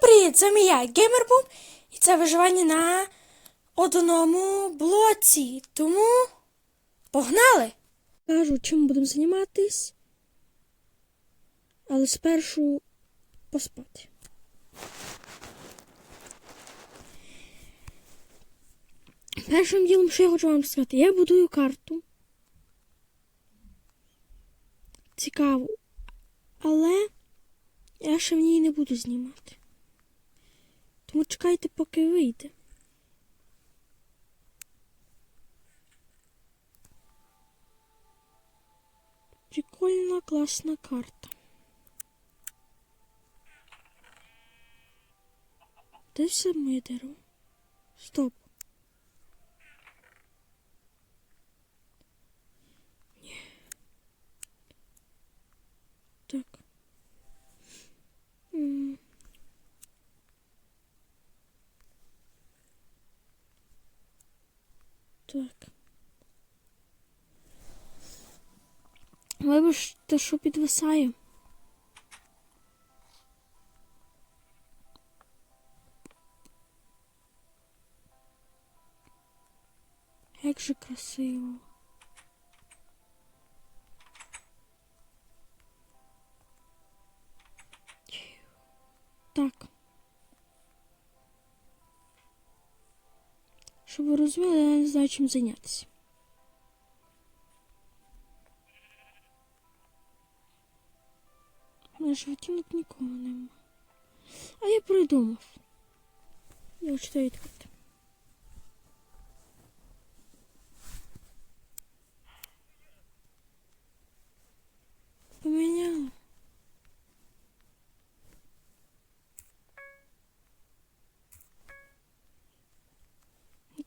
привіт! Це я, Геймербум, і це виживання на одному блоці. Тому погнали! Кажу, чим будемо займатись. Але спершу поспати. Першим ділом, що я хочу вам сказати, я будую карту. Цікаво. Але я ще в ній не буду знімати. Тому чекайте, поки вийде. Прикольна, класна карта. Де все ми дерево? Стоп. Так. Вибачте, що підвисає. Як же красиво. Так. Щоб ви розуміли, я не знаю, чим зайнятися. На животинок нікого нема. А я придумав. Я читаю відкрити.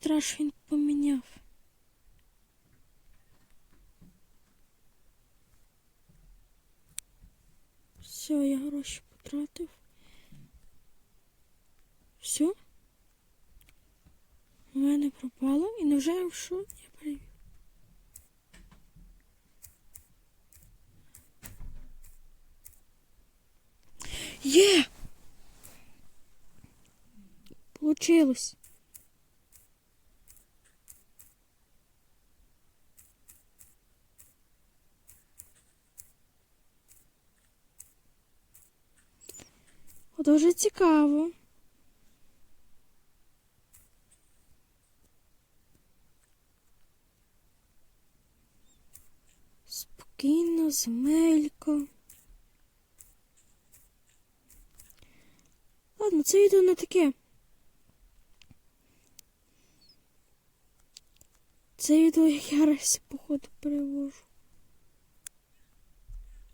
Не він поміняв. Все, я гроші потратив. Все. У мене пропало і невже що я перевів. Є! Получилось. Дуже цікаво. Спокійно, земелька. Ладно, це відео не таке. Це відео, я рейси, походу, перевожу.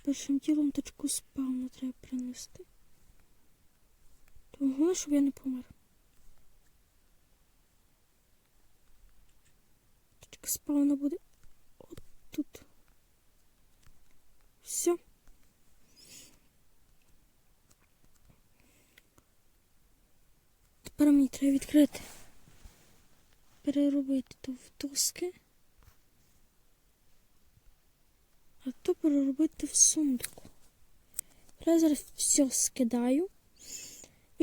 Першим ділом точку спавну треба принести. Головне, щоб я не помер. Точка спавна буде от тут. Все. Тепер мені треба відкрити. Переробити то в доски. А то переробити в сундуку. Я зараз все скидаю.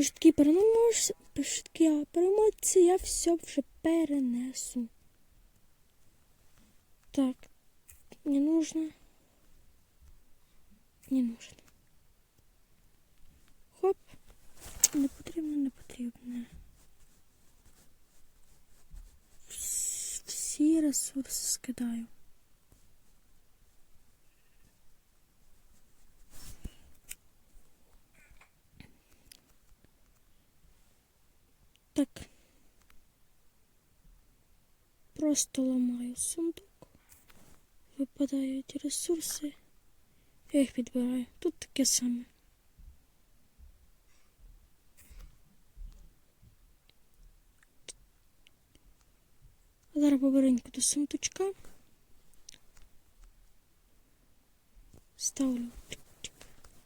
І швидкі перенос, швидкі перемотці я все вже перенесу. Так, не нужно. Не нужно. Хоп. Не потрібно, не потрібно. Всі ресурси скидаю. Так. Просто ламаю сундук. Випадають ресурси. Я їх підбираю. Тут таке саме. Зараз побереньку до сундучка. Ставлю.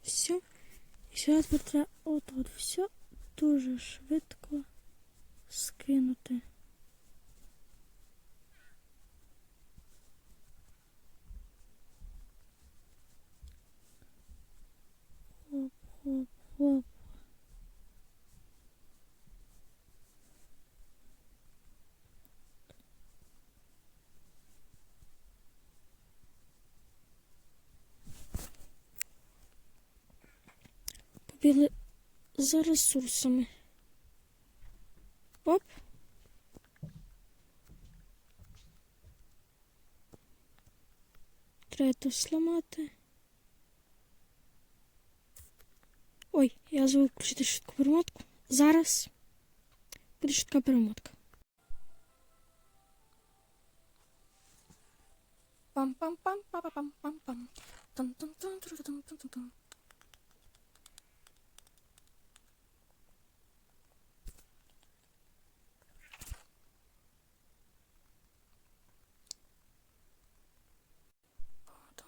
Все. І тепер треба от от все дуже швидко скинути. Хоп, хоп, хоп. Побігли за ресурсами. Оп. Треба то сламати. Ой, я забув включити швидку перемотку. Зараз буде швидка перемотка. Пам-пам-пам-пам-пам-пам-пам. Тан-тан-тан-тан-тан-тан-тан.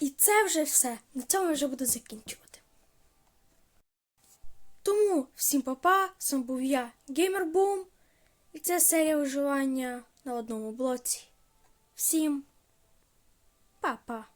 І це вже все. На цьому я вже буду закінчувати. Тому всім па-па, з вами був я, Геймербум, і це серія виживання на одному блоці. Всім па-па.